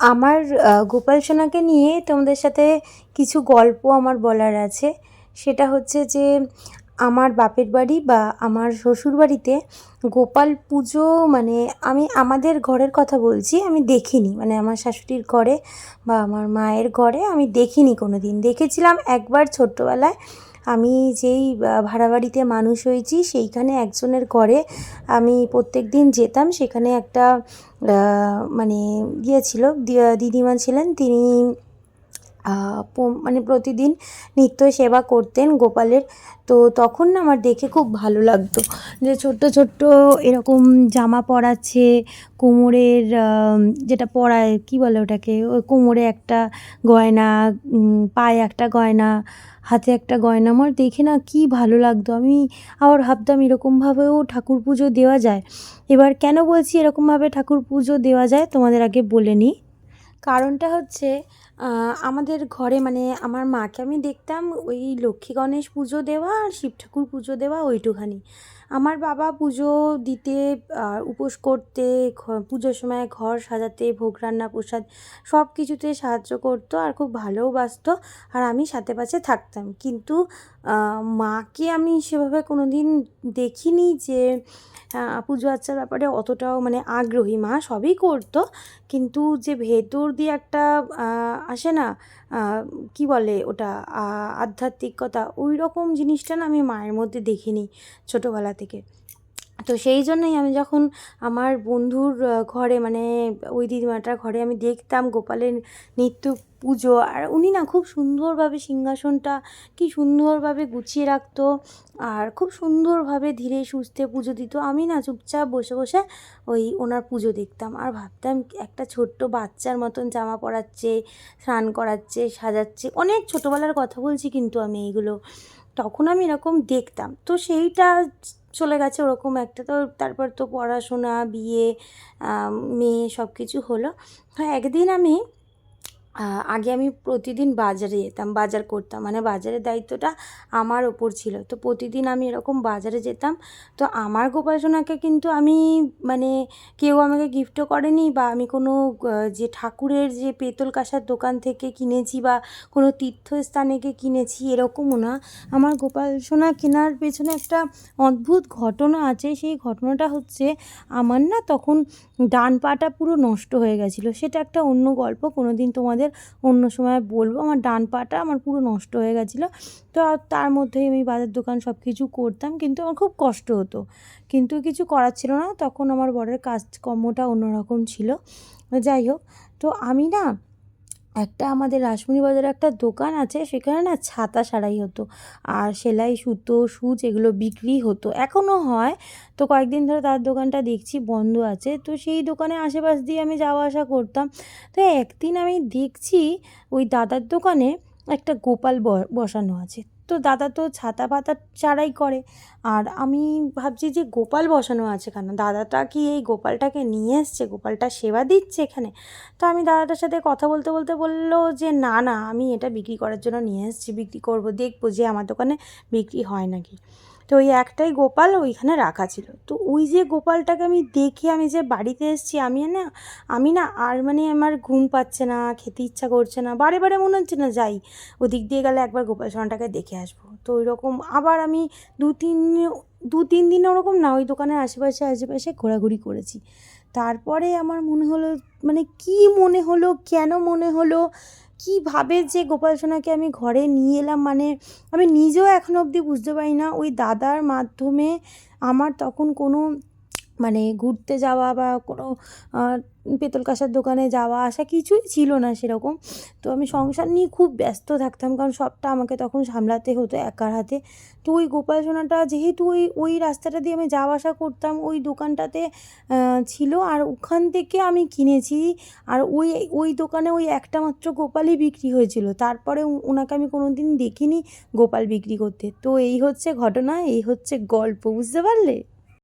আমার গোপাল সোনাকে নিয়ে তোমাদের সাথে কিছু গল্প আমার বলার আছে। সেটা হচ্ছে যে, আমার বাপের বাড়ি বা আমার শ্বশুর বাড়িতে গোপাল পুজো মানে আমি আমাদের ঘরের কথা বলছি, আমি দেখিনি। মানে আমার শাশুড়ির ঘরে বা আমার মায়ের ঘরে আমি দেখিনি কোনো দিন দেখেছিলাম একবার ছোট্টবেলায় আমি যেই ভাড়া বাড়িতে মানুষ হয়েছি সেইখানে একজনের ঘরে আমি প্রত্যেক দিন যেতাম। সেখানে একটা মানে ইয়ে ছিল দিদিমা ছিলেন। তিনি মানে প্রতিদিন নিত্য সেবা করতেন গোপালের। তো তখন না আমার দেখে খুব ভালো লাগতো যে ছোট্ট ছোট্ট এরকম জামা পরাচ্ছে, কোমরের যেটা পরায়, কী বলে ওটাকে? ওই কোমরে একটা গয়না পায়ে একটা গয়না, হাতে একটা গয়না। আমার দেখে না কী ভালো লাগতো। আমি আবার ভাবতাম এরকমভাবেও ঠাকুর পুজো দেওয়া যায়। এবার কেন বলছি এরকমভাবে ঠাকুর পুজো দেওয়া যায়? তোমাদের আগে বলে নিই। কারণটা হচ্ছে আমাদের ঘরে মানে আমার মাকে আমি দেখতাম ওই লক্ষ্মী গণেশ পুজো দেওয়া আর শিব ঠাকুর পুজো দেওয়া ওইটুখানি। আমার বাবা পুজো দিতে উপোস করতে পুজোর সময় ঘর সাজাতে, ভোগ রান্না, প্রসাদ সব কিছুতে সাহায্য করতো আর খুব ভালোও আর আমি সাথে পাশে থাকতাম। কিন্তু মাকে আমি সেভাবে কোনো দিন দেখিনি যে পুজো আচ্চার ব্যাপারে অতটাও মানে আগ্রহী। মা সবই করতো, কিন্তু যে ভেতর দিয়ে একটা আসে না কী বলে ওটা আধ্যাত্মিকতা ওই রকম জিনিসটা না আমি মায়ের মধ্যে দেখিনি ছোটোবেলা থেকে। তো সেই জন্যই আমি যখন আমার বন্ধুর ঘরে মানে ওই দিদিমাটার ঘরে আমি দেখতাম গোপালের নিত্য পুজো, আর উনি না খুব সুন্দরভাবে সিংহাসনটা কি সুন্দরভাবে গুছিয়ে রাখতো, আর খুব সুন্দরভাবে ধীরে সুস্থে পুজো দিত। আমি না চুপচাপ বসে বসে ওই ওনার পুজো দেখতাম, আর ভাবতাম একটা ছোট্ট বাচ্চার মতন জামা পরাচ্ছে, স্নান করাচ্ছে, সাজাচ্ছে, অনেক ছোটোবেলার কথা বলছি কিন্তু আমি এইগুলো। তখন আমি এরকম দেখতাম। তো সেইটা চলে গেছে ওরকম একটা। তো তারপর তো পড়াশোনা, বিয়ে মেয়ে সব কিছু হলো। হ্যাঁ একদিন আমি আগে আমি প্রতিদিন বাজারে যেতাম, বাজার করতাম। মানে বাজারের দায়িত্বটা আমার ওপর ছিল। তো প্রতিদিন আমি এরকম বাজারে যেতাম। তো আমার গোপাল সোনাকে কিন্তু আমি মানে কেউ আমাকে গিফটও করেনি বা আমি কোনো যে ঠাকুরের যে পেতল কাঁসার দোকান থেকে কিনেছি বা কোনো তীর্থস্থানে গিয়ে কিনেছি এরকমও না। আমার গোপাল সোনা কেনার পেছনে একটা অদ্ভুত ঘটনা আছে। সেই ঘটনাটা হচ্ছে আমার না তখন ডান পাটা পুরো নষ্ট হয়ে গেছিল। সেটা একটা অন্য গল্প। কোনো দিন তোমাদের অন্য সময় বলব। আমার ডান পাটা আমার পুরো নষ্ট হয়ে গেছিল। তো তার মধ্যেই আমি বাজার দোকান সব কিছু করতাম, কিন্তু আমার খুব কষ্ট হতো। কিন্তু কিছু করার ছিল না। তখন আমার বরের কাজকর্মটা অন্যরকম ছিল। যাই হোক, তো আমি না একটা আমাদের রাসমণি বাজারে একটা দোকান আছে, সেখানে না ছাতা সারাই হতো আর সেলাই, সুতো, সুচ এগুলো বিক্রি হতো। এখনও হয়। তো কয়েকদিন ধরে তার দোকানটা দেখছি, বন্ধ আছে। তো সেই দোকানে আশেপাশ দিয়ে আমি যাওয়া আসা করতাম। তো একদিন আমি দেখছি ওই দাদার দোকানে একটা গোপাল বসানো আছে। তো দাদা তো ছাতা পাতা চারাই করে। আর আমি ভাবছি যে গোপাল বসানো আছে কেন? দাদাটা কি এই গোপালটাকে নিয়ে এসছে? গোপালটা সেবা দিচ্ছে এখানে? তো আমি দাদাটার সাথে কথা বলতে বলতে বলল যে, না না, আমি এটা বিক্রি করার জন্য নিয়ে এসেছি, বিক্রি করব, দেখব যে আমার দোকানে বিক্রি হয় নাকি। তো ওই একটাই গোপাল ওইখানে রাখা ছিল। তো ওই যে গোপালটাকে আমি দেখে আমি যে বাড়িতে এসেছি, আমি না আমি না আর মানে আমার ঘুম পাচ্ছে না, খেতে ইচ্ছা করছে না, বারে বারে মনে হচ্ছে না যাই, ওদিক দিয়ে গেলে একবার গোপাল সোনাটাকে দেখে আসব। তো ওই রকম আবার আমি দু তিন দু তিন দিন ওরকম না, ওই দোকানের আশেপাশে আশেপাশে ঘোরাঘুরি করেছি। তারপরে আমার মনে হলো মানে কি মনে হলো, কেন মনে হলো কীভাবে যে গোপাল সোনাকে আমি ঘরে নিয়ে এলাম মানে আমি নিজেও এখনও অবধি বুঝতে পারি না। ওই দাদার মাধ্যমে আমার তখন কোনো মানে ঘুরতে যাওয়া বা কোনো পেতল কাঁসার দোকানে যাওয়া আসা কিছুই ছিল না সেরকম। তো আমি সংসার নিয়ে খুব ব্যস্ত থাকতাম কারণ সবটা আমাকে তখন সামলাতে হতো একার হাতে। তো ওই গোপাল সোনাটা যেহেতু ওই ওই রাস্তাটা দিয়ে আমি যাওয়া আসা করতাম, ওই দোকানটাতে ছিল আর ওখান থেকে আমি কিনেছি আর ওই ওই দোকানে ওই একটা মাত্র গোপালই বিক্রি হয়েছিল। তারপরে ওনাকে আমি কোনো দিন দেখিনি গোপাল বিক্রি করতে। তো এই হচ্ছে ঘটনা, এই হচ্ছে গল্প, বুঝতে পারলে?